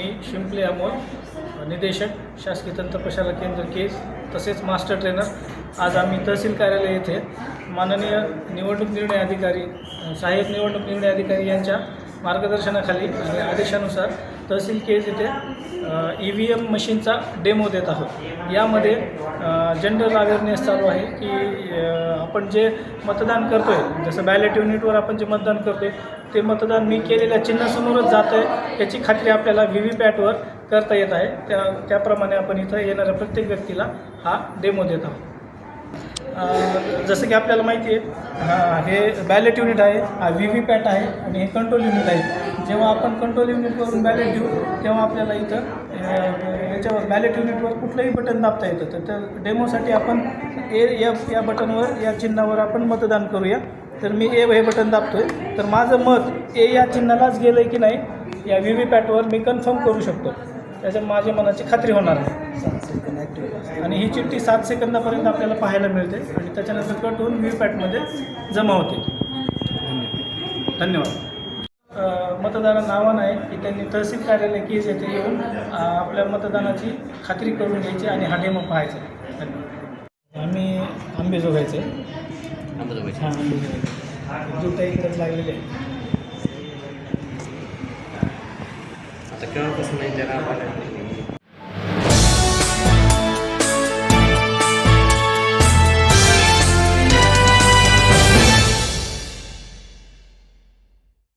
मी शिंपले अमोल निदेशक शासकीय तंत्र प्रशाला केंद्र केस तसेच मास्टर ट्रेनर. आज आम्ही तहसील कार्यालय येथे माननीय निवडणूक निर्णय अधिकारी सहाय्यक निवडणूक निर्णय अधिकारी यांच्या मार्गदर्शनाखाली आणि आदेशानुसार तहसील केज इथे ई व्ही एम मशीनचा डेमो देत आहोत. यामध्ये जनरल अवेअरनेस चालू आहे की आपण जे मतदान करतो आहे जसं बॅलेट युनिटवर आपण जे मतदान करतो आहे ते मतदान मी केलेल्या चिन्हासमोरच जात आहे. याची खात्री आपल्याला व्ही व्ही पॅटवर करता येत आहे. त्या त्याप्रमाणे आपण इथं येणाऱ्या प्रत्येक व्यक्तीला हा डेमो देत आहोत. जसं की आपल्याला माहिती आहे हे बॅलेट युनिट आहे हा व्ही व्ही पॅट आहे आणि हे कंट्रोल युनिट आहे. जेव्हा आपण कंट्रोल युनिटवरून बॅलेट देऊ तेव्हा आपल्याला इथं याच्यावर बॅलेट युनिटवर कुठलंही बटन दाबता येतं. तर त्या डेमोसाठी आपण ए एफ या बटनवर या चिन्हावर आपण मतदान करूया. तर मी ए हे बटन दाबतोय. तर माझं मत ए या चिन्हालाच गेलं आहे की नाही या व्ही व्ही पॅटवर मी कन्फर्म करू शकतो. त्याच्या माझ्या मनाची खात्री होणार आहे आणि ही चिठ्ठी सात सेकंदापर्यंत आपल्याला पाहायला मिळते आणि त्याच्यानंतर कट होऊन व्ही पॅटमध्ये जमा होते. धन्यवाद. मतदारांना आव्हान आहे की त्यांनी तहसील कार्यालय केज येथे येऊन आपल्या मतदानाची खात्री करून घ्यायची आणि हा डेमो पाहायचा. धन्यवाद. आम्ही आंबे जोगायचे हां आंबे जुटा इकडेच लागलेले आहे आता केव्हापासून